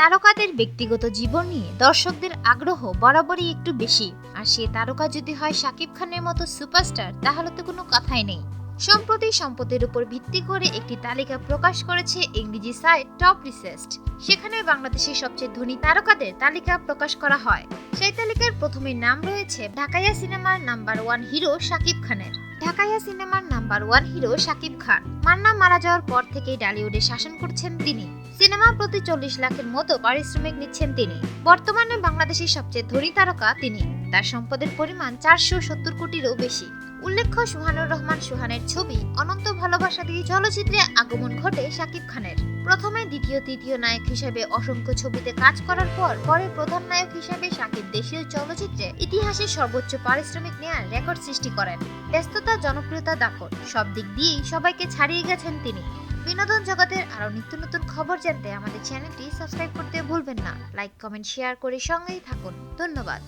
তারকাদের ব্যক্তিগত জীবন নিয়ে দর্শকদের আগ্রহ বরাবরই একটু বেশি। আর সে তারকা যদি হয় শাকিব খানের মতো সুপারস্টার, তাহলে তো কোনো কথাই নেই। সম্প্রতি সম্পদের উপর ভিত্তি করে একটি তালিকা প্রকাশ করেছে ইংরেজি সাইট টপ রিসেস্ট। সেখানে বাংলাদেশের সবচেয়ে ধনী তারকাদের তালিকা প্রকাশ করা হয়। সেই তালিকার প্রথমে নাম রয়েছে ঢাকাইয়া সিনেমার নাম্বার ওয়ান হিরো শাকিব খানের। ঢাকাইয়া সিনেমার number one hero Shakib Khan. Manna মারা যাওয়ার পর থেকেই ডালিউডে শাসন করছেন তিনি। সিনেমা প্রতি চল্লিশ লাখের মতো পারিশ্রমিক নিচ্ছেন তিনি। বর্তমানে বাংলাদেশের সবচেয়ে ধনী তারকা তিনি। তার সম্পদের পরিমাণ চারশো সত্তর কোটিরও বেশি। উল্লেখ্য সুহানুর রহমান সুহানের ছবি অনন্ত ভালোবাসা দিয়ে চলচ্চিত্রে আগমন ঘটে শাকিব খানের। প্রথমে দ্বিতীয়, তৃতীয় নায়ক হিসেবে অসংখ্য ছবিতে কাজ করার পর পরে প্রধান নায়ক হিসেবে শাকিব দেশীয় চলচ্চিত্রে ইতিহাসে সর্বোচ্চ পারিশ্রমিক নেয়ার রেকর্ড সৃষ্টি করেন। ব্যস্ততা, জনপ্রিয়তা, দাপট, সব দিক দিয়েই সবাইকে ছাড়িয়ে গেছেন তিনি। বিনোদন জগতের আরও নিত্য নতুন খবর জানতে আমাদের চ্যানেলটি সাবস্ক্রাইব করতে ভুলবেন না। লাইক, কমেন্ট, শেয়ার করে সঙ্গেই থাকুন। ধন্যবাদ।